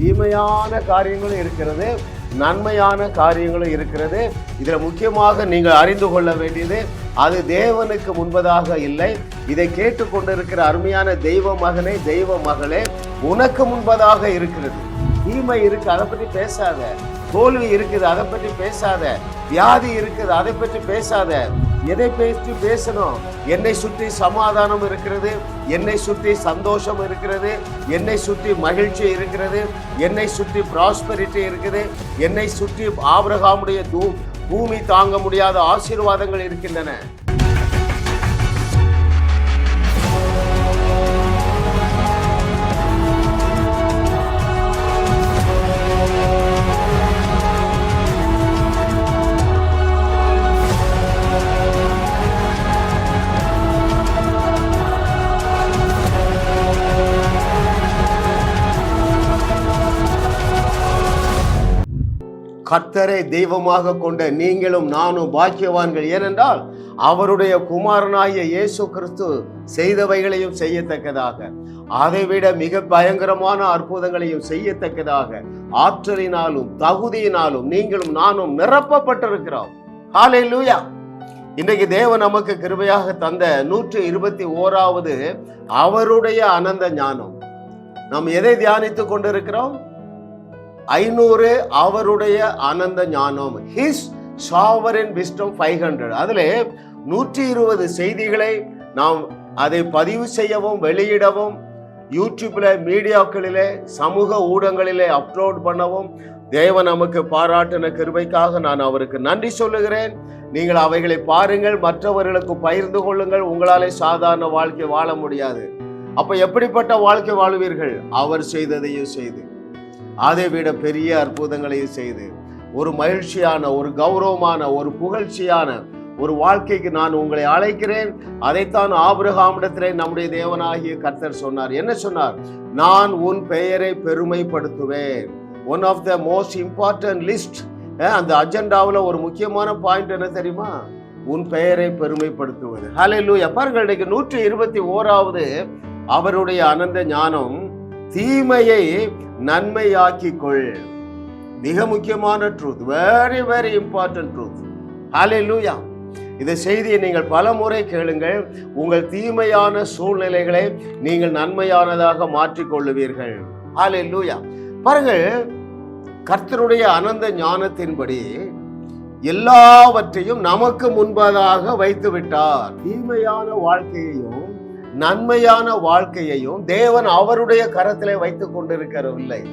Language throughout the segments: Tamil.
தீமையான காரியங்களும் இருக்கிறது நன்மையான காரியங்களும் இருக்கிறது. இதில் முக்கியமாக நீங்கள் அறிந்து கொள்ள வேண்டியது அது தேவனுக்கு முன்பதாக இல்லை. இதை கேட்டுக்கொண்டிருக்கிற அருமையான தெய்வ மகனே தெய்வ மகளே உனக்கு முன்பதாக இருக்கிறது. தீமை இருக்கு அதை பற்றி பேசாத. தோல்வி இருக்குது அதை பற்றி பேசாத. வியாதி இருக்குது அதை பற்றி பேசாத. எதை பேசி பேசணும்? என்னை சுற்றி சமாதானம் இருக்கிறது என்னை சுற்றி சந்தோஷம் இருக்கிறது என்னை சுற்றி மகிழ்ச்சி இருக்கிறது என்னை சுற்றி ப்ராஸ்பரிட்டி இருக்குது என்னை சுற்றி ஆபிரகாமுடைய தூ பூமி தாங்க முடியாத ஆசீர்வாதங்கள் இருக்கின்றன. கர்த்தரை தெய்வமாக கொண்ட நீங்களும் நானும் பாக்கியவான்கள். ஏனென்றால் அவருடைய குமாரனாகிய இயேசு கிறிஸ்து செய்தவைகளையும் செய்யத்தக்கதாக அதைவிட மிக பயங்கரமான அற்புதங்களையும் செய்யத்தக்கதாக ஆற்றலினாலும் தகுதியினாலும் நீங்களும் நானும் நிரப்பப்பட்டிருக்கிறோம். ஹாலே லூயா இன்றைக்கு தேவன் நமக்கு கிருபையாக தந்த நூற்றி இருபத்தி ஓராவது அவருடைய அனந்த ஞானம். நாம் எதை தியானித்துக் கொண்டிருக்கிறோம்? ஐநூறு அவருடைய ஆனந்த ஞானம். His sovereign wisdom five hundred அதில் நூற்றி இருபது செய்திகளை நாம் அதை பதிவு செய்யவும் வெளியிடவும் யூடியூப்ல மீடியாக்களிலே சமூக ஊடகங்களிலே அப்லோட் பண்ணவும் தேவன் நமக்கு பாராட்டின கிருபைக்காக நான் அவருக்கு நன்றி சொல்லுகிறேன். நீங்கள் அவைகளை பாருங்கள் மற்றவர்களுக்கு பகிர்ந்து கொள்ளுங்கள். உங்களாலே சாதாரண வாழ்க்கை வாழ முடியாது. அப்போ எப்படிப்பட்ட வாழ்க்கை வாழ்வீர்கள்? அவர் செய்ததையும் செய்து. அதை விட பெரிய அற்புதங்களையும் செய்து ஒரு மகிழ்ச்சியான ஒரு கௌரவமான ஒரு புகழ்ச்சியான ஒரு வாழ்க்கைக்கு நான் உங்களை அழைக்கிறேன். அதைத்தான் ஆபிரகாமிடத்திலே நம்முடைய தேவனாகிய கர்த்தர் சொன்னார். என்ன சொன்னார்? நான் உன் பெயரை பெருமைப்படுத்துவேன். One of the most important list அந்த அஜெண்டாவில் ஒரு முக்கியமான பாயிண்ட் என்ன தெரியுமா? உன் பெயரை பெருமைப்படுத்துவது. ஹலே லூ எப்பார்கள் நூற்றி இருபத்தி ஓராவது அவருடைய அனந்த ஞானம். தீமையை நன்மையாக்கிக் கொள் மிக முக்கியமான truth very very important truth hallelujah இந்த செய்தியை நீங்கள் பல முறை கேளுங்கள். உங்கள் தீமையான சூழ்நிலைகளை நீங்கள் நன்மையானதாக மாற்றிக்கொள்ளுவீர்கள். ஹலே லூயா பாருங்கள் கர்த்தருடைய அனந்த ஞானத்தின்படி எல்லாவற்றையும் நமக்கு முன்பதாக வைத்து விட்டார் தீமையான வாழ்க்கையையும் நன்மையான வாழ்க்கையையும் தேவன் அவருடைய கரத்திலே வைத்துக் கொண்டிருக்கவில்லை.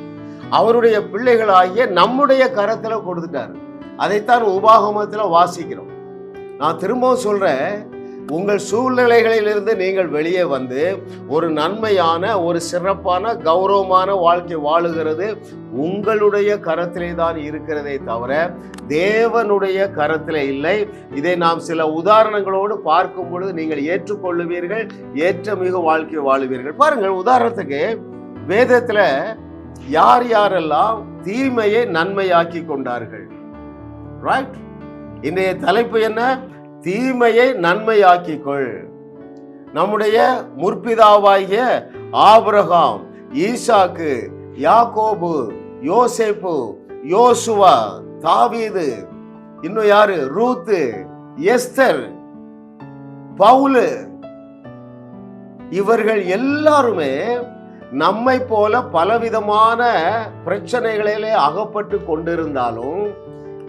அவருடைய பிள்ளைகளாகிய நம்முடைய கரத்தில் கொடுத்துட்டார். அதைத்தான் உபாகமத்தில் வாசிக்கிறோம். நான் திரும்பவும் சொல்றேன். உங்கள் சூழ்நிலைகளிலிருந்து நீங்கள் வெளியே வந்து ஒரு நன்மையான ஒரு சிறப்பான கௌரவமான வாழ்க்கை வாழுகிறது. உங்களுடைய கரத்திலே தான் இருக்கிறதே தவிர தேவனுடைய கரத்திலே இல்லை. இதை நாம் சில உதாரணங்களோடு பார்க்கும் பொழுது நீங்கள் ஏற்றுக்கொள்ளுவீர்கள் ஏற்ற மிகு வாழ்க்கை வாழுவீர்கள். பாருங்கள் உதாரணத்துக்கு வேதத்தில் யார் யாரெல்லாம் தீமையை நன்மையாக்கி கொண்டார்கள்? ரைட் இன்றைய தலைப்பு என்ன? தீமையை நன்மையாக்கிக்கொள். நம்முடைய முற்பிதாவாகிய ஆபிரகாம் ஈசாக்கு யாக்கோபு யோசேப்பு யோசுவா தாவீது இன்னும் யாரு? Ruth Esther Paul. இவர்கள் எல்லாருமே நம்மை போல பலவிதமான பிரச்சனைகளிலே அகப்பட்டு கொண்டிருந்தாலும்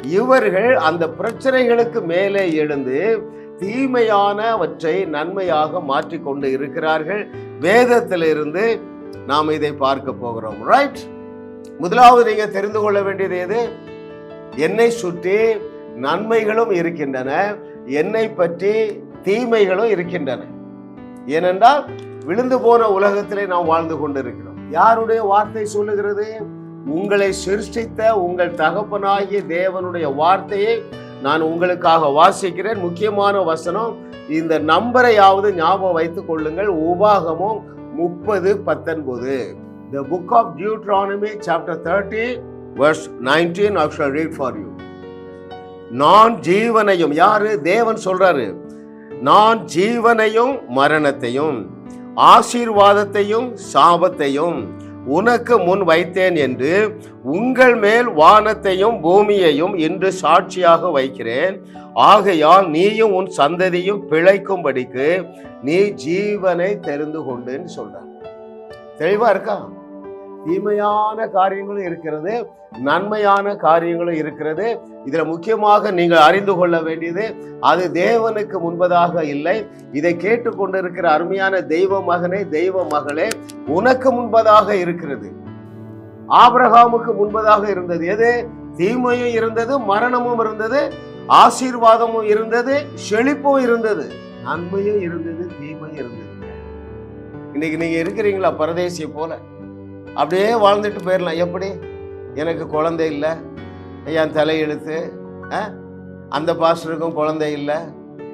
இவர்கள் அந்த பிரச்சனைகளுக்கு மேலே எழுந்து தீமையானவற்றை நன்மையாக மாற்றிக்கொண்டு இருக்கிறார்கள். வேதத்திலிருந்து நாம் இதை பார்க்க போகிறோம். ரைட் முதலாவது நீங்க தெரிந்து கொள்ள வேண்டியது எது? என்னை சுற்றி நன்மைகளும் இருக்கின்றன. என்னை பற்றி தீமைகளும் இருக்கின்றன. ஏனென்றால் விழுந்து போன உலகத்திலே நாம் வாழ்ந்து கொண்டிருக்கிறோம். யாருடைய வார்த்தை சொல்லுகிறது? உங்களை சிருஷ்டித்த உங்கள் தகப்பனாகிய தேவனுடைய வார்த்தையை நான் உங்களுக்காக வாசிக்கிறேன். முக்கியமான வசனம் இந்த நம்பரையாவது ஞாபகம் வைத்துக் கொள்ளுங்கள். உபாகமும் முப்பது பத்தொன்பது. The book of Deuteronomy chapter thirty verse 19 I shall read for நான் ஜீவனையும் யாரு? தேவன் சொல்றாரு. நான் ஜீவனையும் மரணத்தையும் ஆசீர்வாதத்தையும் சாபத்தையும் உனக்கு முன் வைத்தேன் என்று உங்கள் மேல் வானத்தையும் பூமியையும் இன்று சாட்சியாக வைக்கிறேன். ஆகையால் நீயும் உன் சந்ததியும் பிழைக்கும்படிக்கு நீ ஜீவனை தெரிந்து கொண்டுன்னு சொல்ற தெளிவா இருக்கா? தீமையான காரியங்களும் இருக்கிறது நன்மையான காரியங்களும் இருக்கிறது. இதில் முக்கியமாக நீங்கள் அறிந்து கொள்ள வேண்டியது அது தேவனுக்கு முன்பதாக இல்லை. இதை கேட்டுக்கொண்டிருக்கிற அருமையான தெய்வ மகனே தெய்வ மகளே உனக்கு முன்பதாக இருக்கிறது. ஆபிரகாமுக்கு முன்பதாக இருந்தது. எது? தீமையும் இருந்தது மரணமும் இருந்தது ஆசீர்வாதமும் இருந்தது செழிப்பும் இருந்தது. நன்மையும் இருந்தது தீமையும் இருந்தது. இன்னைக்கு நீங்க இருக்கிறீங்களா? பரதேசிய போல. அப்படியே வாழ்ந்துட்டு போயிடலாம். எப்படி? எனக்கு குழந்தை இல்லை. என் தலையெழுத்து அந்த பாஸ்டருக்கும் குழந்தை இல்லை.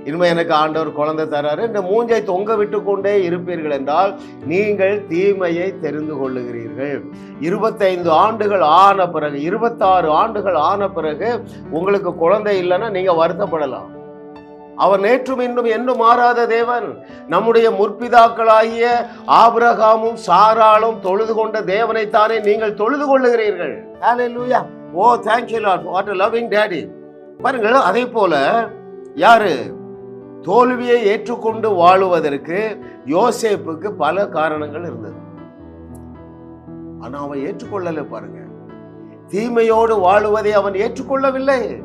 இனிமே எனக்கு ஆண்டவர் குழந்தை தராரு. இந்த மூஞ்சை தொங்க விட்டு கொண்டே இருப்பீர்கள் என்றால் நீங்கள் தீமையை தெரிந்து கொள்ளுகிறீர்கள். இருபத்தைந்து ஆண்டுகள் ஆன பிறகு இருபத்தாறு ஆண்டுகள் ஆன பிறகு உங்களுக்கு குழந்தை இல்லைன்னா நீங்கள் வருத்தப்படலாம். அவர் நேற்றும் இன்னும் என்னும் மாறாத தேவன். நம்முடைய முற்பிதாக்களாகிய ஆபிரகாமும் சாராளும் தொழுது கொண்ட தேவனைத்தானே நீங்கள் தொழுது கொள்ளுகிறீர்கள். ஓ thank you lord. What a loving daddy பாருங்கள் அதே போல யாரு? தோல்வியை ஏற்றுக்கொண்டு வாழுவதற்கு யோசேப்புக்கு பல காரணங்கள் இருந்தது. ஆனா அவன் ஏற்றுக்கொள்ளல பாருங்க தீமையோடு வாழுவதை அவன் ஏற்றுக்கொள்ளவில்லை.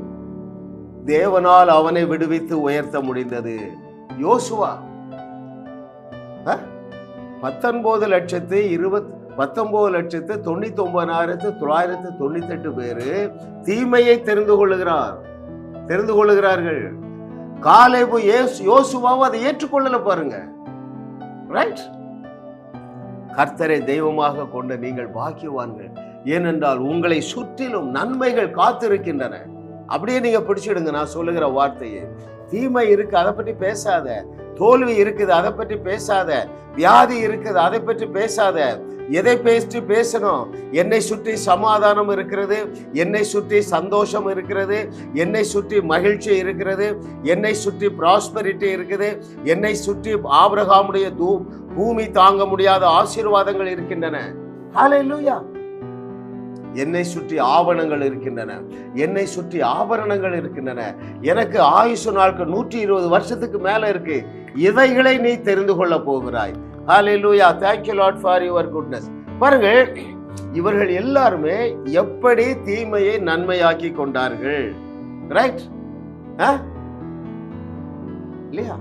தேவனால் அவனை விடுவித்து உயர்த்த முடிந்தது. யோசுவா. பத்தொன்பது லட்சத்து இருபத் பத்தொன்பது லட்சத்து தொண்ணூத்தி ஒன்பதாயிரத்து தொள்ளாயிரத்து தொண்ணூத்தி எட்டு பேரு தீமையை தெரிந்து கொள்ளுகிறார். தெரிந்து கொள்ளுகிறார்கள். காலேபு யோசுவாவும் அதை ஏற்றுக்கொள்ளல பாருங்க. ரைட் கர்த்தரை தெய்வமாக கொண்ட நீங்கள் பாக்கியவான்கள். ஏனென்றால் உங்களை சுற்றிலும் நன்மைகள் காத்திருக்கின்றன. அப்படியே நீங்க பிடிச்சிடுங்க நான் சொல்லுகிற வார்த்தையை. தீமை இருக்கு அதை பற்றி பேசாத. தோல்வி இருக்குது அதை பற்றி பேசாத. வியாதி இருக்குது அதை பற்றி பேசாத. எதை பேசிட்டு பேசணும்? என்னை சுற்றி சமாதானம் இருக்கிறது என்னை சுற்றி சந்தோஷம் இருக்கிறது என்னை சுற்றி மகிழ்ச்சி இருக்கிறது என்னை சுற்றி ப்ராஸ்பரிட்டி இருக்குது என்னை சுற்றி ஆபிரகாமுடைய தூ பூமி தாங்க முடியாத ஆசீர்வாதங்கள் இருக்கின்றன. ஹalleluya. என்னை சுற்றி ஆவணங்கள் இருக்கின்றன. என்னை சுற்றி ஆபரணங்கள் இருக்கின்றன. எனக்கு ஆயுசு நாட்கள் நூற்றி இருபது வருஷத்துக்கு மேல இருக்கு. இவைகளை நீ தெரிந்து கொள்ள போகிறாய். Hallelujah thank you lord for your goodness பாருங்கள் இவர்கள் எல்லாருமே எப்படி தீமையை நன்மையாக்கி கொண்டார்கள்? ரைட் இல்லையா?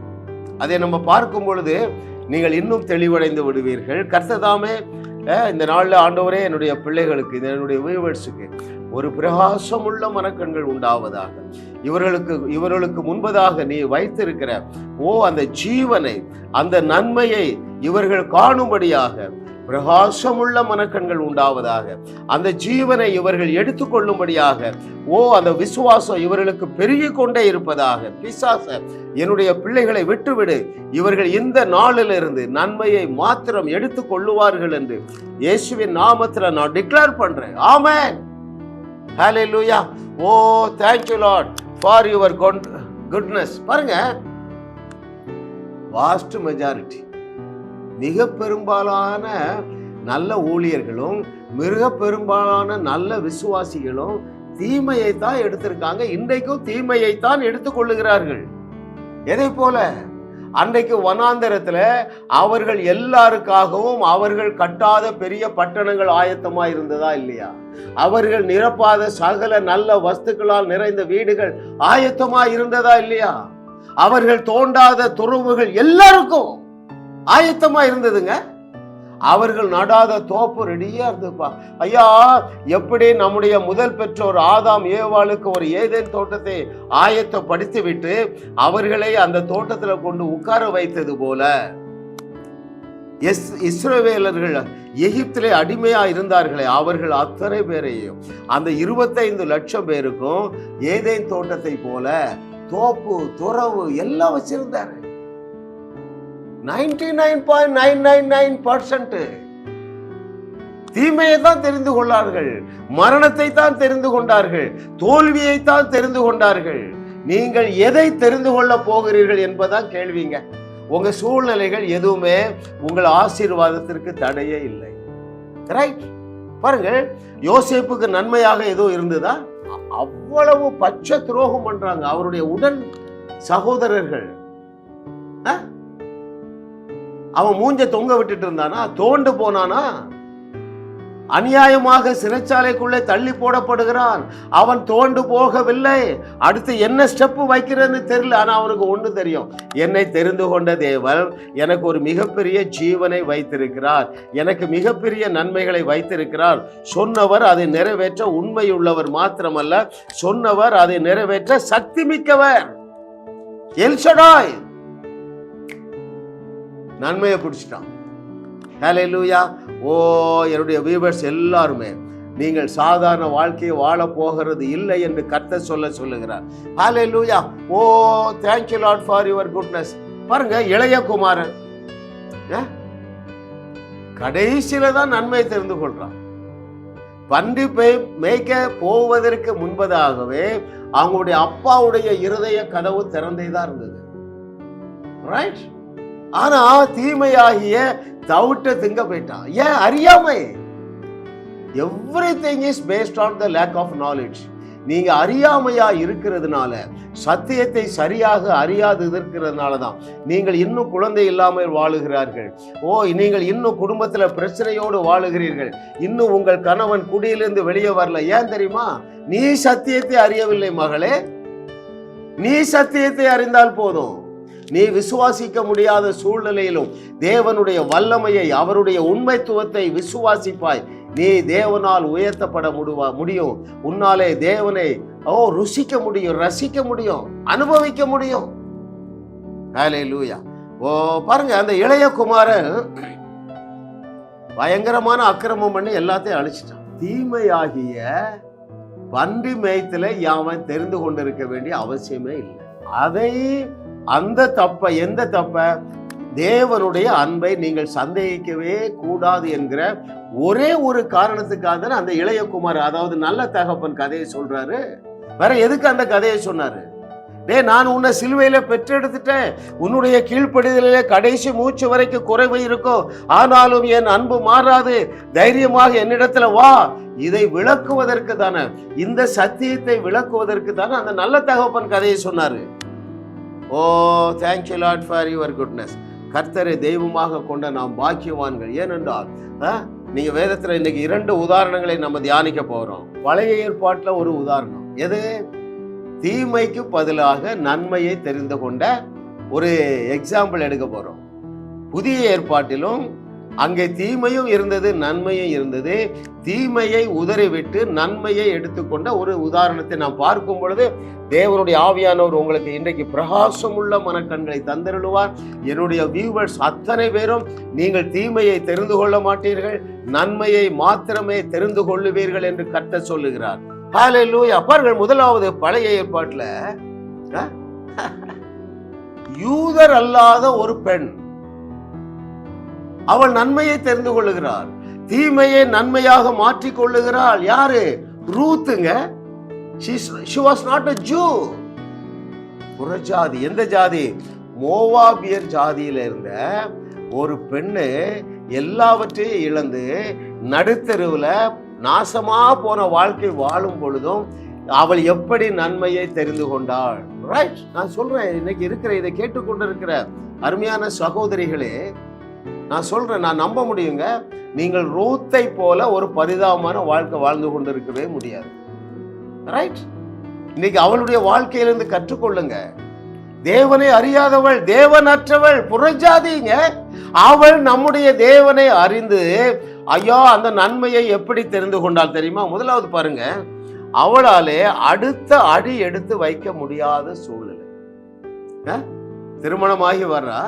அதை நம்ம பார்க்கும் பொழுது நீங்கள் இன்னும் தெளிவடைந்து விடுவீர்கள். கர்த்ததாமே இந்த நாளில் ஆண்டவரே என்னுடைய பிள்ளைகளுக்கு என்னுடைய வியூவர்ஸுக்கு ஒரு பிரகாசமுள்ள மனக்கண்கள் உண்டாவதாக. இவர்களுக்கு இவர்களுக்கு முன்பதாக நீ வைத்திருக்கிற ஓ அந்த ஜீவனை அந்த நன்மையை இவர்கள் காணும்படியாக பிரகாசமுள்ள மனக்கண்கள் உண்டாவதாக அந்த ஜீவனை இவர்கள் எடுத்துக்கொள்ளும்படியாக ஓ அந்த விசுவாசம் இவர்களுக்கு பெருகி கொண்டே இருப்பதாக பிசாச என்னுடைய பிள்ளைகளை விட்டுவிடு இவர்கள் இந்த நாளிலிருந்து நன்மையை மாத்திரம் எடுத்துக் கொள்ளுவார்கள் என்று இயேசுவின் நாமத்துல நான் டிக்ளேர் பண்றேன். ஆமென். லூயா ஓ thank you lord for your goodness பாருங்க. வாஸ்ட் மெஜாரிட்டி மிக பெரும்பாலான நல்ல ஊழியர்களும் மிக பெரும்பாலான நல்ல விசுவாசிகளும் தீமையை தான் எடுத்திருக்காங்க. இன்றைக்கும் தீமையை தான் எடுத்துக்கொள்ளுகிறார்கள் எதை போல? அன்றைக்கு வனாந்தரத்தில் அவர்கள் எல்லாருக்காகவும் அவர்கள் கட்டாத பெரிய பட்டணங்கள் ஆயத்தமா இருந்ததா இல்லையா? அவர்கள் நிரப்பாத சகல நல்ல வஸ்துக்களால் நிறைந்த வீடுகள் ஆயத்தமா இருந்ததா இல்லையா? அவர்கள் தோண்டாத துறவுகள் எல்லாருக்கும் ஆயத்தமா இருந்ததுங்க. அவர்கள் நடாத தோப்பு ரெடியா இருந்துப்பா ஐயா எப்படி நம்முடைய முதல் பெற்றோர் ஆதாம் ஏவாளுக்கு ஒரு ஏதேன் தோட்டத்தை ஆயத்தப்படுத்தி விட்டு அவர்களை அந்த தோட்டத்துல கொண்டு உட்கார வைத்தது போல எஸ் இஸ்ரவேலர்கள் எகிப்திலே அடிமையா இருந்தார்களே அவர்கள் அத்தனை பேரையும். அந்த இருபத்தைந்து லட்சம் பேருக்கும் ஏதேன் தோட்டத்தை போல தோப்பு துறவு எல்லாம் வச்சிருந்தாரு. Ninety nine point nine nine nine percent. தீமையை தான் தெரிந்து கொண்டார்கள் மரணத்தை தான் தெரிந்து கொண்டார்கள். தோல்வியை தான் தெரிந்து கொண்டார்கள். நீங்கள் எதை தெரிந்து கொள்ள போகிறீர்கள் என்பதான் கேள்விங்க. உங்க சூழ்நிலைகள் எதுவுமே உங்கள் ஆசீர்வாதத்திற்கு தடையே இல்லை. ரைட் பாருங்கள் யோசேப்புக்கு நன்மையாக எதுவும் இருந்ததா? அவ்வளவு பச்சை துரோகம் பண்றாங்க அவருடைய உடன் சகோதரர்கள். ஆ? அவன் மூஞ்ச தொங்க விட்டுட்டு இருந்தானா? தோண்டு போனானா? அநியாயமாக சிறைச்சாலைக்குள்ளே தள்ளி போடப்படுகிறான். அவன் தோண்டு போகவில்லை. அடுத்து என்ன ஸ்டெப்பு வைக்கிறேன்னு தெரியல. ஆனால் அவனுக்கு ஒன்று தெரியும். என்னை தெரிந்து கொண்ட தேவன் எனக்கு ஒரு மிகப்பெரிய ஜீவனை வைத்திருக்கிறார். எனக்கு மிகப்பெரிய நன்மைகளை வைத்திருக்கிறார். சொன்னவர் அதை நிறைவேற்ற உண்மையுள்ளவர் மாத்திரமல்ல சொன்னவர் அதை நிறைவேற்ற சக்தி மிக்கவர். எல்சடாய் நன்மையை பிடிச்சிட்டான் ஹalleluya ஓ என்னுடைய வியூவர்ஸ் எல்லாருமே நீங்கள் சாதாரண வாழ்க்கையை வாழ போகிறது இல்லை என்று கர்த்தர் சொல்ல சொல்லுகிறார். Hallelujah oh thank you lord for your goodness பாருங்க இளைய குமாரன். கடைசியில தான் நன்மை தெரிந்து கொள்றான். பன்றி மேய்க்க போவதற்கு முன்பதாகவே அவங்களுடைய அப்பாவுடைய இருதய கதவு திறந்தே தான் இருந்தது. ரைட் ஆனா தீமையாகிய தவிட்ட திங்க போயிட்டான். ஏன்? அறியாமை. Everything is based on the lack of knowledge நீங்க அறியாமையா இருக்கிறதுனால சத்தியத்தை சரியாக அறியாது இருக்கிறதுனால தான் நீங்கள் இன்னும் குழந்தை இல்லாமல் வாழுகிறார்கள். ஓ நீங்கள் இன்னும் குடும்பத்தில் பிரச்சனையோடு வாழுகிறீர்கள். இன்னும் உங்கள் கணவன் குடியிலிருந்து வெளியே வரல. ஏன் தெரியுமா? நீ சத்தியத்தை அறியவில்லை மகளே. நீ சத்தியத்தை அறிந்தால் போதும். நீ விசுவாசிக்க முடியாத சூழ்நிலையிலும் தேவனுடைய வல்லமையை அவருடைய உண்மைத்துவத்தை விசுவாசிப்பாய். நீ தேவனால் உயர்த்தப்பட முடிவா முடியும். உன்னாலே தேவனை ஓ ருசிக்க முடியும் ரசிக்க முடியும் அனுபவிக்க முடியும். ஓ பாருங்க அந்த இளைய குமாரன் பயங்கரமான அக்கிரமம் பண்ணி எல்லாத்தையும் அழிச்சிட்டான். தீமையாகிய பன்றி மேய்த்துல யாவன் தெரிந்து கொண்டிருக்க வேண்டிய அவசியமே இல்லை. அதை அந்த தப்ப எந்த தப்ப? தேவனுடைய அன்பை நீங்கள் சந்தேகிக்கவே கூடாது என்கிற ஒரே ஒரு காரணத்துக்காக தான் அந்த இளையகுமார் அதாவது நல்ல தகப்பன் கதையை சொல்றாரு. வேற எதுக்கு அந்த கதையை சொன்னாரு? டே நான் உன்னை சிலுவையில பெற்றெடுத்துட்டேன். உன்னுடைய கீழ்ப்படிதலிலே கடைசி மூச்சு வரைக்கும் குறைவு இருக்கும் ஆனாலும் என் அன்பு மாறாது. தைரியமாக என்னிடத்துல வா. இதை விளக்குவதற்கு தானே இந்த சத்தியத்தை விளக்குவதற்கு தானே அந்த நல்ல தகப்பன் கதையை சொன்னாரு. ஓ thank you lord for your goodness கர்த்தரை தெய்வமாக கொண்ட நாம் பாக்கியவான்கள். ஏனென்றால் ஆ, வேதத்தில் இன்னைக்கு இரண்டு உதாரணங்களை நம்ம தியானிக்க போகிறோம் பழைய ஏற்பாட்டில் ஒரு உதாரணம். எது? தீமைக்கு பதிலாக நன்மையை தெரிந்து கொண்ட ஒரு எக்ஸாம்பிள் எடுக்க போகிறோம் புதிய ஏற்பாட்டிலும் அங்கே தீமையும் இருந்தது நன்மையும் இருந்தது. தீமையை உதறிவிட்டு நன்மையை எடுத்துக்கொண்ட ஒரு உதாரணத்தை நாம் பார்க்கும் பொழுது தேவனுடைய ஆவியானவர் உங்களுக்கு இன்றைக்கு பிரகாசமுள்ள மனக்கண்களை தந்தருளுவார். என்னுடைய வியூவர்ஸ் அத்தனை பேரும் நீங்கள் தீமையை தெரிந்து கொள்ள மாட்டீர்கள் நன்மையை மாத்திரமே தெரிந்து கொள்ளுவீர்கள் என்று கட்ட சொல்லுகிறார். ஹalleluya பாருங்கள் முதலாவது பழைய ஏற்பாட்டில் யூதர் அல்லாத ஒரு பெண் அவள் நன்மையை தெரிந்து கொள்ளுகிறாள். தீமையை நன்மையாக மாற்றிக் கொள்ளுகிறாள். யாரு? ரூத்துங்க. She was not a Jew. புறஜாதி. எந்த ஜாதி? மோவாபியர் ஜாதியில இருந்த ஒரு பெண்ணு எல்லாவற்றையும் இழந்து நடுத்தெருவுல நாசமா போன வாழ்க்கை வாழும் பொழுதும் அவள் எப்படி நன்மையை தெரிந்து கொண்டாள்? ரைட் நான் சொல்றேன். இன்னைக்கு இருக்கிற இதை கேட்டுக்கொண்டிருக்கிற அருமையான சகோதரிகளே நான் சொல்கிறேன் நான் நம்ப முடியுங்க. நீங்கள் ரூத்தை போல ஒரு பரிதாபமான வாழ்க்கை வாழ்ந்து கொண்டிருக்கவே முடியாது. ரைட் இன்னைக்கு அவளுடைய வாழ்க்கையிலிருந்து கற்றுக்கொள்ளுங்க. தேவனை அறியாதவள் தேவனற்றவள் புறஜாதிங்க. அவள் நம்முடைய தேவனை அறிந்து ஐயோ அந்த நன்மையை எப்படி தெரிந்து கொண்டால் தெரியுமா? முதலாவது பாருங்க. அவளாலே அடுத்த அடி எடுத்து வைக்க முடியாத சூழ்நிலை. திருமணமாகி வர்றா?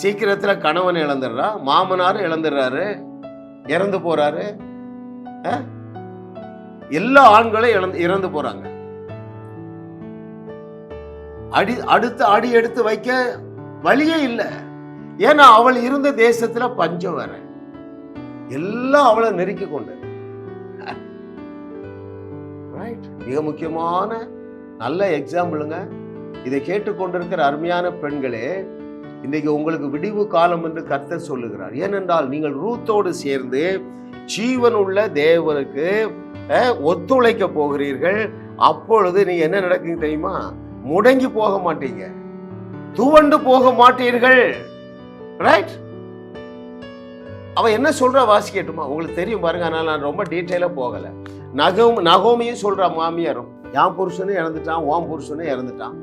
சீக்கிரத்துல கணவன் இழந்துடுறா மாமனார் இழந்துடுறாரு இறந்து போறாரு எல்லா ஆண்களும் இழந்து இறந்து போறாங்க. அடி அடுத்த அடி எடுத்து வைக்க வழியே இல்லை. ஏன்னா அவள் இருந்த தேசத்துல பஞ்சம் வேற. எல்லாம் அவளை நெருக்கி கொண்டு ரைட் மிக முக்கியமான நல்ல எக்ஸாம்பிளுங்க இதை கேட்டுக்கொண்டிருக்கிற அருமையான பெண்களே இன்றைக்கு உங்களுக்கு விடிவு காலம் என்று கத்த சொல்லுகிறார். ஏனென்றால் நீங்கள் ரூத்தோடு சேர்ந்து ஜீவனுள்ள தேவனுக்கு ஒத்துழைக்க போகிறீர்கள். அப்பொழுது நீ என்ன நடக்குங்க தெரியுமா? முடங்கி போக மாட்டீங்க. துவண்டு போக மாட்டீர்கள். ரைட் அவ என்ன சொல்றா? வாசிக்கட்டுமா உங்களுக்கு தெரியும் பாருங்க ஆனால் நான் ரொம்ப டீட்டெயிலா போகல. நகம் நகோமியும் சொல்றா மாமியாரும் என் புருஷனும் இறந்துட்டான் ஓம் புருஷனும் இறந்துட்டான்.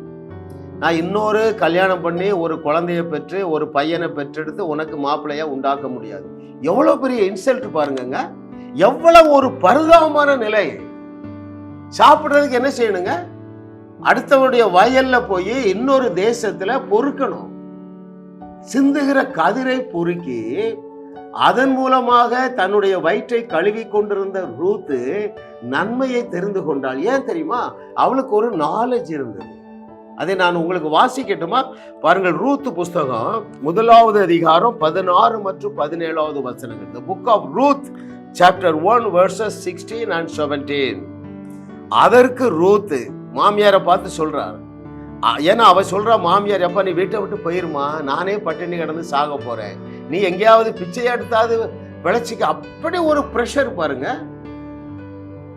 நான் இன்னொரு கல்யாணம் பண்ணி ஒரு குழந்தைய பெற்று ஒரு பையனை பெற்றெடுத்து உனக்கு மாப்பிள்ளையா உண்டாக்க முடியாது. எவ்வளவு பெரிய இன்சல்ட் பாருங்கங்க. எவ்வளவு ஒரு பரிதாபமான நிலை. சாப்பிடுறதுக்கு என்ன செய்யணுங்க? அடுத்தவனுடைய வயல்ல போய் இன்னொரு தேசத்துல பொறுக்கணும். சிந்துகிற கதிரை பொறுக்கி அதன் மூலமாக தன்னுடைய வயிற்றை கழுவி கொண்டிருந்த ரூத்து நன்மையை தெரிந்து கொண்டாள். ஏன் தெரியுமா? அவளுக்கு ஒரு நாலேஜ் இருந்தது. அதை நான் உங்களுக்கு வாசிக்கட்டுமா? பாருங்கள் ரூத் புஸ்தகம் முதலாவது அதிகாரம் பதினாறு மற்றும் பதினேழாவது வசனங்கள். The book of Ruth chapter one verses sixteen and seventeen அதற்கு ரூத்து மாமியாரை பார்த்து சொல்றார். ஏன்னா அவ சொல்றா மாமியார் எப்ப நீ வீட்டை விட்டு போயிருமா? நானே பட்டினி கிடந்து சாக போறேன். நீ எங்கேயாவது பிச்சை எடுத்தாவது விளைச்சிக்க. அப்படி ஒரு ப்ரெஷர் பாருங்க.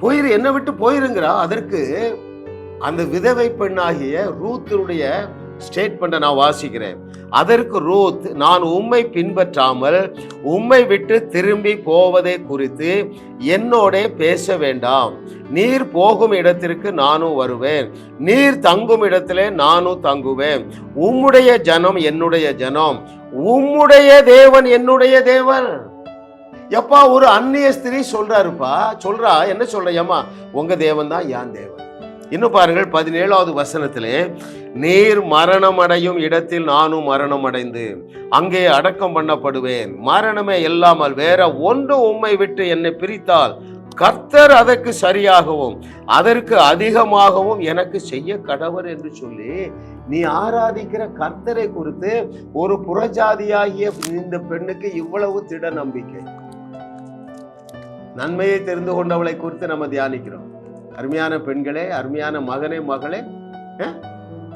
போயிரு என்னை விட்டு போயிருங்கிறா அதற்கு அந்த விதவை பெண்ணாகிய ரூத்தினுடைய ஸ்டேட்மெண்ட்டை நான் வாசிக்கிறேன். அதற்கு ரூத் நான் உம்மை பின்பற்றாமல் உம்மை விட்டு திரும்பி போவதை குறித்து என்னோட பேச வேண்டாம். நீர் போகும் இடத்திற்கு நானும் வருவேன். நீர் தங்கும் இடத்திலே நானும் தங்குவேன். உம்முடைய ஜனம் என்னுடைய ஜனம். உம்முடைய தேவன் என்னுடைய தேவன். எப்பா ஒரு அந்நிய ஸ்திரீ சொல்றாருப்பா. சொல்றா என்ன சொல்ற ஏமா உங்க தேவன் தான் யான் தேவன். இன்னும் பாருங்கள் பதினேழாவது வசனத்திலே நீர் மரணம் அடையும் இடத்தில் நானும் மரணம் அடைந்து அங்கே அடக்கம் பண்ணப்படுவேன். மரணமே இல்லாமல் வேற ஒன்று உம்மை விட்டு என்னை பிரித்தால் கர்த்தர் அதற்கு சரியாகவும் அதற்கு அதிகமாகவும் எனக்கு செய்ய கடவர் என்று சொல்லி நீ ஆராதிக்கிற கர்த்தரை குறித்து ஒரு புறஜாதியாகிய இந்த பெண்ணுக்கு இவ்வளவு திட நம்பிக்கை. நன்மையை தெரிந்து கொண்டவளை குறித்து நம்ம தியானிக்கிறோம். அருமையான பெண்களே அருமையான மகனே மகளே அஹ்,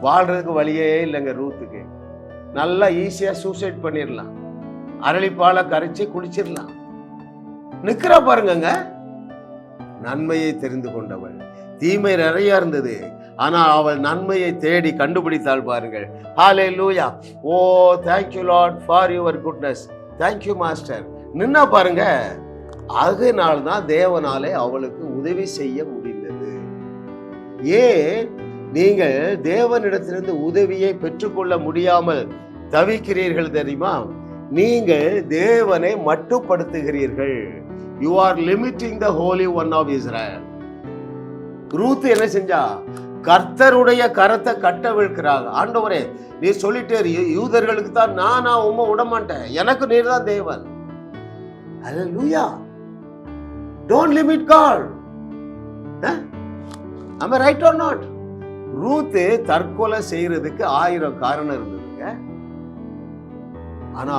வாழ்றதுக்கு வழியே இல்லைங்க ரூத்துக்கு. நல்லா ஈஸியா சூசைட் பண்ணிடலாம் அரளிப்பாலை கரைச்சி குளிச்சிடலாம் நிற்கிறா பாருங்கங்க. நன்மையை தெரிந்து கொண்டவள். தீமை நிறைய இருந்தது. ஆனால் அவள் நன்மையை தேடி கண்டுபிடித்தாள் பாருங்கள். Hallelujah oh thank you lord for your goodness thank you master நின்னா பாருங்க அதனால்தான் தேவனாலே அவளுக்கு உதவி செய்ய முடியும் ஏன் நீங்கள் தேவனிடத்திலிருந்து உதவியை பெற்றுக்கொள்ள முடியாமல் தவிக்கிறீர்கள் தெரியுமா? நீங்கள் தேவனை மட்டுப்படுத்துகிறீர்கள். You are limiting the holy one of Israel Ruth என்ன செஞ்சா? கர்த்தருடைய கரத்தை கட்ட விழுக்கிறாங்க ஆண்டவரே நீ சொல்லிட்டே யூதர்களுக்கு தான் நானா உண்மை விட மாட்டேன் எனக்கு நீர் தான் தேவன். Hallelujah don't limit God am right are not Ruth தற்கொலை செய்யறதுக்கு ஆயிரம் காரணம் இருந்ததுங்க. ஆனா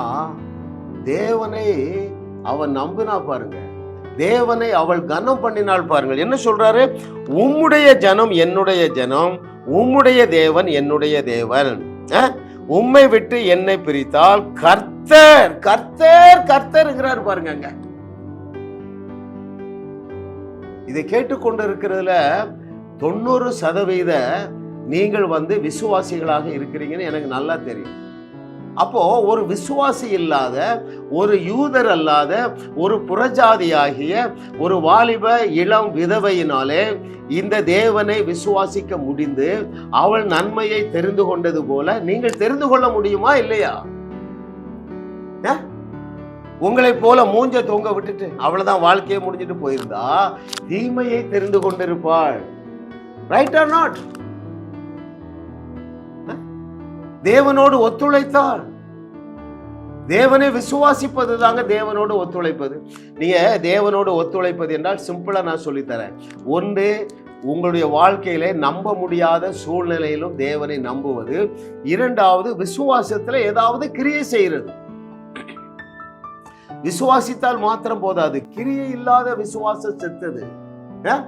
தேவனை அவன் நம்பினா பாருங்க. தேவனை அவள் கனம் பண்ணினாள் பாருங்கள். என்ன சொல்றாரு? உம்முடைய ஜனம் என்னுடைய ஜனம் உம்முடைய தேவன் என்னுடைய தேவன். உம்மை விட்டு என்னை பிரித்தால் கர்த்தர் கர்த்தர் கர்த்தர்ங்கிறார் பாருங்க இதை கேட்டுக்கொண்டு இருக்கிறதுல தொண்ணூறு சதவீத நீங்கள் வந்து விசுவாசிகளாக இருக்கிறீங்கன்னு எனக்கு நல்லா தெரியும். அப்போ ஒரு விசுவாசி இல்லாத ஒரு யூதர் அல்லாத ஒரு புறஜாதியாகிய ஒரு வாலிப இளம் விதவையினாலே இந்த தேவனை விசுவாசிக்க முடிந்து அவள் நன்மையை தெரிந்து கொண்டது போல நீங்கள் தெரிந்து கொள்ள முடியுமா இல்லையா? உங்களை உங்களைப் போல மூஞ்ச தொங்க விட்டுட்டு அவ்வளவுதான் வாழ்க்கையை முடிஞ்சிட்டு போயிருந்தா தீமையை தெரிந்து கொண்டிருப்பாள். ரைட் ஆர் நாட் தேவனோடு ஒத்துழைத்தால் தேவனை விசுவாசிப்பது தாங்க தேவனோடு ஒத்துழைப்பது. நீங்க தேவனோடு ஒத்துழைப்பது என்றால் சிம்பிளா நான் சொல்லித்தரேன். ஒன்று உங்களுடைய வாழ்க்கையில நம்ப முடியாத சூழ்நிலையிலும் தேவனை நம்புவது. இரண்டாவது விசுவாசத்துல ஏதாவது கிரியை செய்யறது விசுவாசித்தால் மாத்திரம் போதாது. கிரியை இல்லாத விசுவாசம் செத்தது. அஹ்?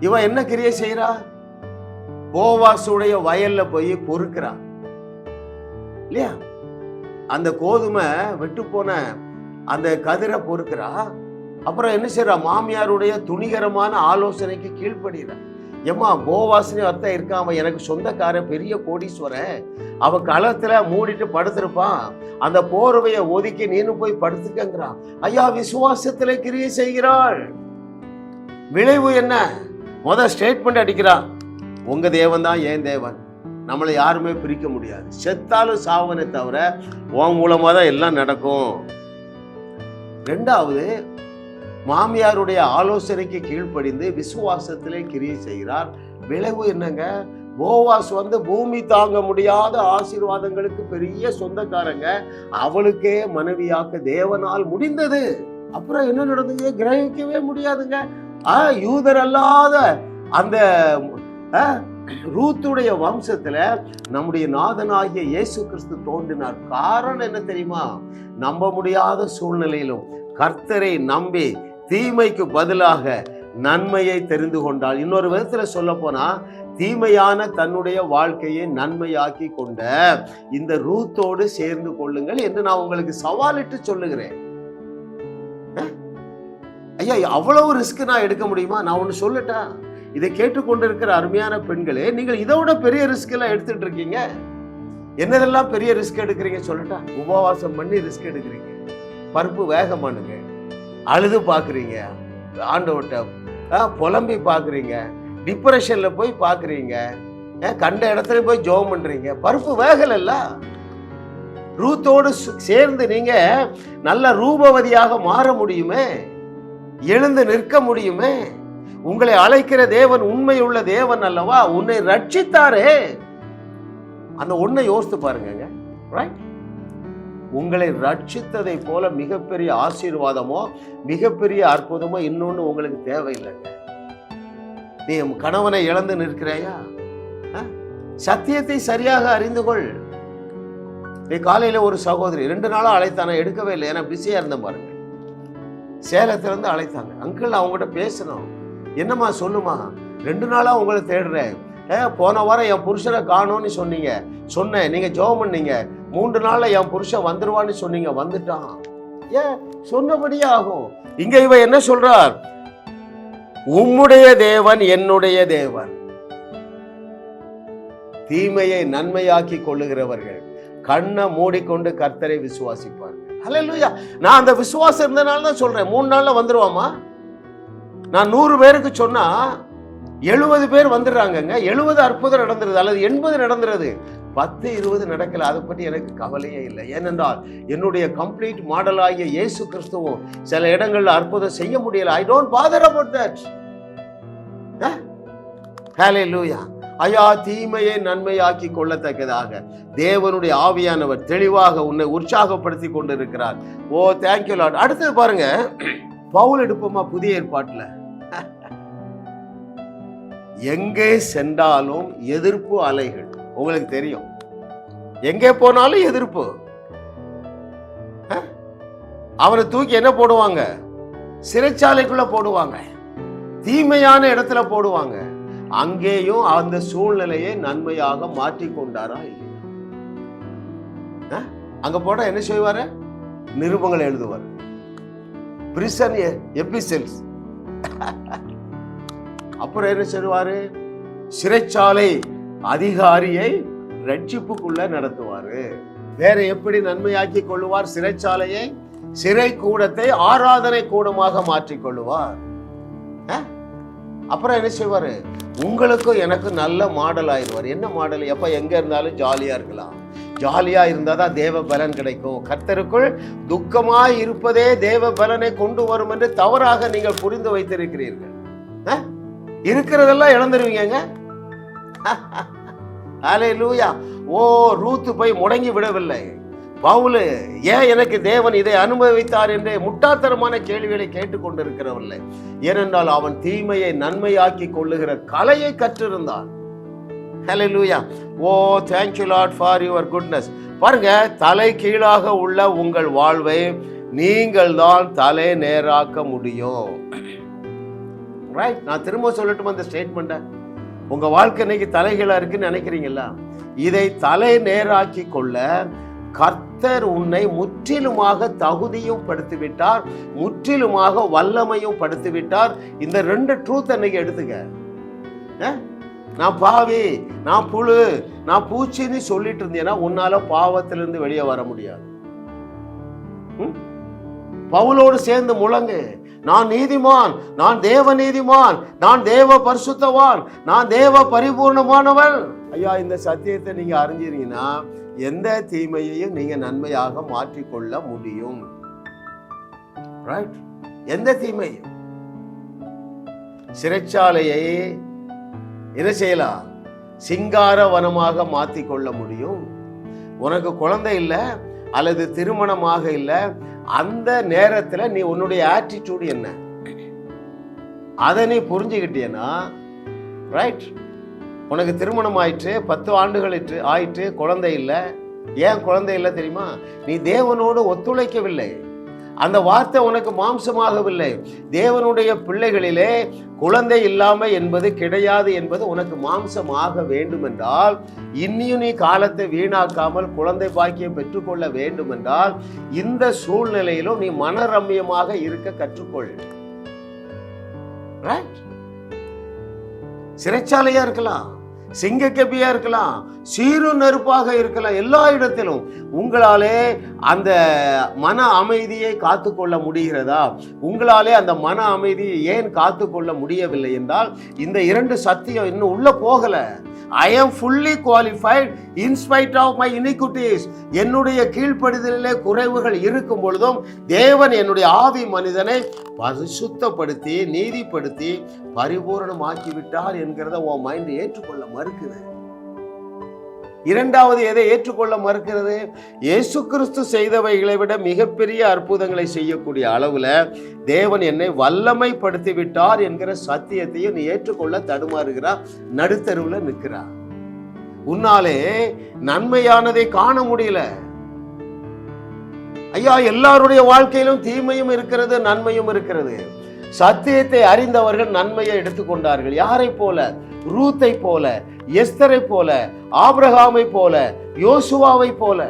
இவன் என்ன கிரியை செய்யறா போவாசுடைய வயல்ல போய் பொறுக்கிறா. இல்லையா? அந்த கோதுமை வெட்டு போன அந்த கதிரை பொறுக்கிறா. அப்புறம் என்ன செய்யறா மாமியாருடைய துணிகரமான ஆலோசனைக்கு கீழ்ப்படுகிறா ஏம்மா போவாசனை அர்த்தம் இருக்கான் அவன் எனக்கு சொந்தக்காரன் பெரிய கோடீஸ்வரன். அவன் களத்துல மூடிட்டு படுத்திருப்பான். அந்த போர்வையை ஒதுக்கி நீனு போய் படுத்துக்கங்கிறான். ஐயா விசுவாசத்துல கிரியை செய்கிறாள். விளைவு என்ன? முத ஸ்டேட்மெண்ட் அடிக்கிறான் உங்க தேவன் தான் ஏன் தேவன். நம்மளை யாருமே பிரிக்க முடியாது. செத்தாலும் சாவனை தவிர உன் மூலமாக தான் எல்லாம் நடக்கும். ரெண்டாவது மாமியாருடைய ஆலோசனைக்கு கீழ்ப்படிந்து விசுவாசத்திலே கிரியை செய்கிறார். விளைவு என்னங்க? போவாஸ் வந்து பூமி தாங்க முடியாத ஆசீர்வாதங்களுக்கு பெரிய சொந்தக்காரங்க. அவளுக்கே மனைவியாக்க தேவனால் முடிந்தது. அப்புறம் என்ன நடந்தது? கிரகிக்கவே முடியாதுங்க. ஆ யூதர் அல்லாத அந்த ஆ, ரூத்துடைய வம்சத்துல நம்முடைய நாதனாகிய இயேசு கிறிஸ்து தோன்றினார். காரணம் என்ன தெரியுமா? நம்ப முடியாத சூழ்நிலையிலும் கர்த்தரை நம்பி தீமைக்கு பதிலாக நன்மையை தெரிந்து கொண்டாள். இன்னொரு விதத்துல சொல்ல போனா தீமையான தன்னுடைய வாழ்க்கையை நன்மையாக்கி கொண்ட இந்த ரூத்தோடு சேர்ந்து கொள்ளுங்கள் என்று நான் உங்களுக்கு சவாலிட்டு சொல்லுகிறேன். ஐயா அவ்வளவு ரிஸ்க் நான் எடுக்க முடியுமா? நான் ஒன்று சொல்லட்டா? இதை கேட்டுக்கொண்டிருக்கிற அருமையான பெண்களே நீங்கள் இதை விட பெரிய ரிஸ்க் எல்லாம் எடுத்துட்டு இருக்கீங்க? என்னதெல்லாம் பெரிய ரிஸ்க் எடுக்கிறீங்க சொல்லட்டா? உபவாசம் பண்ணி ரிஸ்க் எடுக்கிறீங்க. பருப்பு வேகமானுங்க பண்ணுங்க. அழுது பார்க்குறீங்க. ஆண்டவட்ட ஆ, புலம்பி பார்க்குறீங்க. டிப்ரெஷனில் போய் பார்க்குறீங்க. கண்ட இடத்துல போய் ஜோம் பண்ணுறீங்க பருப்பு வேகலைல்ல ரூத்தோடு சேர்ந்து நீங்கள் நல்ல ரூபவதியாக மாற முடியுமே? எழுந்து நிற்க முடியுமே? உங்களை அழைக்கிற தேவன் உண்மையுள்ள தேவன் அல்லவா? உன்னை ரட்சித்தாரே. அந்த ஒன்றை யோசித்து பாருங்க ரைட் உங்களை ரட்சித்ததை போல மிகப்பெரிய ஆசீர்வாதமோ மிகப்பெரிய அற்புதமோ இன்னொன்று உங்களுக்கு தேவையில்லைங்க. நீ உன் கணவனை இழந்து நிற்கிறாயா? ஆ? சத்தியத்தை சரியாக அறிந்து கொள். நீ காலையில ஒரு சகோதரி ரெண்டு நாளாக அழைத்தானே எடுக்கவே இல்லை. ஏன்னா பிஸியாக இருந்தேன் பாருங்க. சேலத்துலேருந்து அழைத்தாங்க. அங்கிள் அவங்ககிட்ட பேசணும். என்னம்மா சொல்லுமா? ரெண்டு நாளாக உங்களை தேடுறேன். ஏ போன வாரம் என் புருஷனை காணோன்னு சொன்னீங்க. சொன்னேன். நீங்கள் ஜெபம் பண்ணீங்க. மூன்று நாளில் என் புருஷன் வந்துடுவான்னு சொன்னீங்க. வந்துட்டான். ஏன் சொன்னபடியே ஆகும். இங்கே இவன் என்ன சொல்கிறார் உம்முடைய தேவன் என்னுடைய தேவன். தீமையை நன்மையாக்கி கொள்ளுகிறவர்கள். கண்ணை மூடிக்கொண்டு கர்த்தரை விசுவாசிப்பார்கள். ஹalleluya. நான் அந்த விசுவாசம் இருந்தனால தான் சொல்கிறேன் மூணு நாளில் வந்துடுவாமா நான் நூறு பேருக்கு சொன்னால் எழுபது பேர் வந்துடுறாங்கங்க. எழுபது அற்புதம் நடந்துருது. அல்லது எண்பது நடந்துருது. பத்து இருபது நடக்கல. அதை பற்றி எனக்கு கவலையே இல்லை. ஏனென்றால் என்னுடைய கம்ப்ளீட் மாடலாகிய இயேசு கிறிஸ்துவும் சில இடங்களில் அற்புதம் செய்ய முடியல. I don't bother about that hallelujah ஐயா தீமையை நன்மையாக்கி கொள்ளத்தக்கதாக. தேவனுடைய ஆவியானவர் தெளிவாக உன்னை உற்சாகப்படுத்தி கொண்டிருக்கிறார். ஓ தேங்க்யூ லாட் அடுத்தது பாருங்க. பவுல் எடுப்போமா புதிய ஏற்பாட்டுல? எங்கே சென்றாலும் எதிர்ப்பு அலைகள். உங்களுக்கு தெரியும். எங்கே போனாலும் எதிர்ப்பு. அவனை அவரை தூக்கி என்ன போடுவாங்க? சிறைச்சாலைக்குள்ள போடுவாங்க. தீமையான இடத்துல போடுவாங்க. அங்கேயும் அந்த சூழ்நிலையை நன்மையாக மாற்றி கொண்டாரா இல்லையா? அங்க போட என்ன செய்வாரு? நிருபங்களை எழுதுவார். Prison epistles. அப்புறம் என்ன செய்வாரு? சிறைச்சாலை அதிகாரியை ரட்சிப்புக்குள்ள நடத்துவாரு. வேற எப்படி நன்மையாக்கி கொள்ளுவார்? சிறைச்சாலையை சிறை கூடத்தை ஆராதனை கூடமாக மாற்றிக் கொள்ளுவார். அப்புறம் என்ன செய்வார்? உங்களுக்கும் எனக்கும் நல்ல மாடல் ஆயிடுவார். என்ன மாடல் எப்போ எங்கே இருந்தாலும் ஜாலியாக இருக்கலாம். ஜாலியாக இருந்தால் தான் தேவ பலன் கிடைக்கும். கர்த்தருக்குள் துக்கமாக இருப்பதே தேவ பலனை கொண்டு வரும் என்று தவறாக நீங்கள் புரிந்து வைத்திருக்கிறீர்கள். இருக்கிறதெல்லாம் இழந்துருவீங்க அலே லூயா ஓ ரூத்து போய் முடங்கி விடவில்லை. பவுலு ஏன் எனக்கு தேவன் இதை அனுபவித்தார் என்று முட்டாத்தனமான கேள்விகளை கேட்டுக்கொண்டிருக்கிறவில்லை ஏனென்றால் அவன் தீமையை நன்மையாக்கி கொள்ளுகிற கலையை கற்றிருந்தான். Hallelujah oh thank you for your goodness பாருங்க தலை கீழாக உள்ள உங்கள் வாழ்வை நீங்கள் தான் தலை நேராக்க முடியும். ரைட் நான் திரும்ப சொல்லட்டும் அந்த ஸ்டேட்மெண்ட்டை உங்கள் வாழ்க்கை இன்னைக்கு தலைகளாக இருக்குன்னு நினைக்கிறீங்களா? இதை தலை நேராக்கி கொள்ள கர்த்தர் உன்னை முற்றிலுமாக தகுதியும் படுத்திவிட்டார் முற்றிலுமாக வல்லமையும் படுத்திவிட்டார். இந்த ரெண்டு ட்ரூத் அன்னைக்கு எடுத்துக்க. நான் பாவி நான் புழு நான் பூச்சின்னு சொல்லிட்டு இருந்தேன்னா உன்னால பாவத்திலிருந்து வெளியே வர முடியாது. பவுலோடு சேர்ந்து முழங்கு. நான் நீதிமான் நான் தேவ நீதிமான் நான் தேவ பரிசுத்தவான் நான் தேவ பரிபூர்ணமானவன். ஐயா இந்த சத்தியத்தை நீங்க அறிஞ்சிருங்கன்னா எந்த தீமையையும் நீங்க நன்மையாக மாற்றிக்கொள்ள முடியும். ரைட் எந்த தீமையும். சிறைச்சாலையை என்ன செய்யலாம்? சிங்கார வனமாக மாற்றிக்கொள்ள முடியும். உனக்கு குழந்தை இல்லை அல்லது திருமணமாக இல்லை அந்த நேரத்தில் நீ உன்னுடைய ஆட்டிடியூடு என்ன? அதை நீ புரிஞ்சுக்கிட்டேன்னா ரைட் உனக்கு திருமணம் ஆயிற்று பத்து ஆண்டுகளிற்று ஆயிற்று குழந்தை இல்லை. ஏன் குழந்தை இல்லை தெரியுமா? நீ தேவனோடு ஒத்துழைக்கவில்லை. அந்த வார்த்தை உனக்கு மாம்சமாகவில்லை. தேவனுடைய பிள்ளைகளிலே குழந்தை இல்லாமல் என்பது கிடையாது என்பது உனக்கு மாம்சமாக வேண்டும் என்றால் இன்னியும் நீ காலத்தை வீணாக்காமல் குழந்தை பாக்கியம் பெற்றுக்கொள்ள வேண்டும் என்றால் இந்த சூழ்நிலையிலும் நீ மனரம்யமாக இருக்க கற்றுக்கொள். சிறைச்சாலையா இருக்கலாம். சிங்கக்கபியா இருக்கலாம் சீரு நெருப்பாக இருக்கலாம் எல்லா இடத்திலும் உங்களாலே அந்த மன அமைதியை காத்துக்கொள்ள முடிகிறதா? உங்களாலே அந்த மன அமைதியை ஏன் காத்துக்கொள்ள முடியவில்லை என்றால் இந்த இரண்டு சத்தியம் இன்னும் உள்ள போகல. I am fully qualified in spite of my iniquities என்னுடைய கீழ்ப்படுதலிலே குறைவுகள் இருக்கும் பொழுதும் தேவன் என்னுடைய ஆவி மனிதனை பரிசுத்தப்படுத்தி நீதிப்படுத்தி பரிபூரணமாக்கி விட்டார் என்கிறத உன் மைண்ட் ஏற்றுக்கொள்ள மறுக்குது இரண்டாவது எதை ஏற்றுக்கொள்ள மறுக்கிறது? இயேசு கிறிஸ்து செய்தவைகளை விட மிகப்பெரிய அற்புதங்களை செய்யக்கூடிய அளவுல தேவன் என்னை வல்லமைப்படுத்தி விட்டார் என்கிற சத்தியத்தையும் நீ ஏற்றுக்கொள்ள தடுமாறுகிறார் நடுத்தருவுல நிற்கிறார். உன்னாலே நன்மையானதை காண முடியல. ஐயா எல்லாருடைய வாழ்க்கையிலும் தீமையும் இருக்கிறது நன்மையும் இருக்கிறது. சத்தியத்தை அறிந்தவர்கள் நன்மையை எடுத்துக்கொண்டார்கள் யாரை போல? ரூத்தை போல எஸ்தரை போல ஆப்ரஹாமை போல யோசுவாவை போல.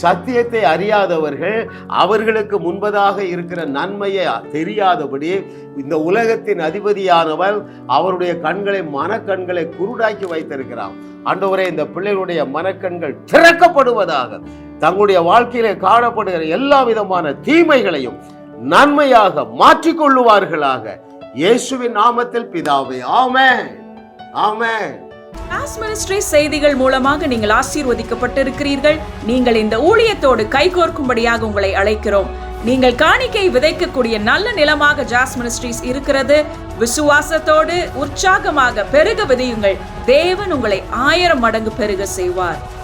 சத்தியத்தை அறியாதவர்கள் அவர்களுக்கு முன்பதாக இருக்கிற நன்மையை தெரியாதபடி இந்த உலகத்தின் அதிபதியானவர் அவருடைய கண்களை மனக்கண்களை குருடாக்கி வைத்திருக்கிறார். அன்றுவரை இந்த பிள்ளைகளுடைய மனக்கண்கள் திறக்கப்படுவதாக தங்களுடைய வாழ்க்கையிலே காணப்படுகிற எல்லா விதமான தீமைகளையும் நன்மையாக மாற்றிக்கொள்ளுவார்களாக இயேசுவின் நாமத்தில் பிதாவே ஆமே ஆமே கிளாஸ் மினிஸ்ட்ரி செய்திகள் மூலமாக நீங்கள் ஆசீர்வதிக்கப்பட்டிருக்கிறீர்கள். நீங்கள் இந்த ஊழியத்தோடு கைகோர்க்கும்படியாக உங்களை அழைக்கிறோம். நீங்கள் காணிக்கை விதைக்கக்கூடிய நல்ல நிலமாக ஜாஸ் மினிஸ்ட்ரீஸ் இருக்கிறது. விசுவாசத்தோடு உற்சாகமாக பெருக விதையுங்கள். தேவன் உங்களை ஆயிரம் மடங்கு பெருக செய்வார்.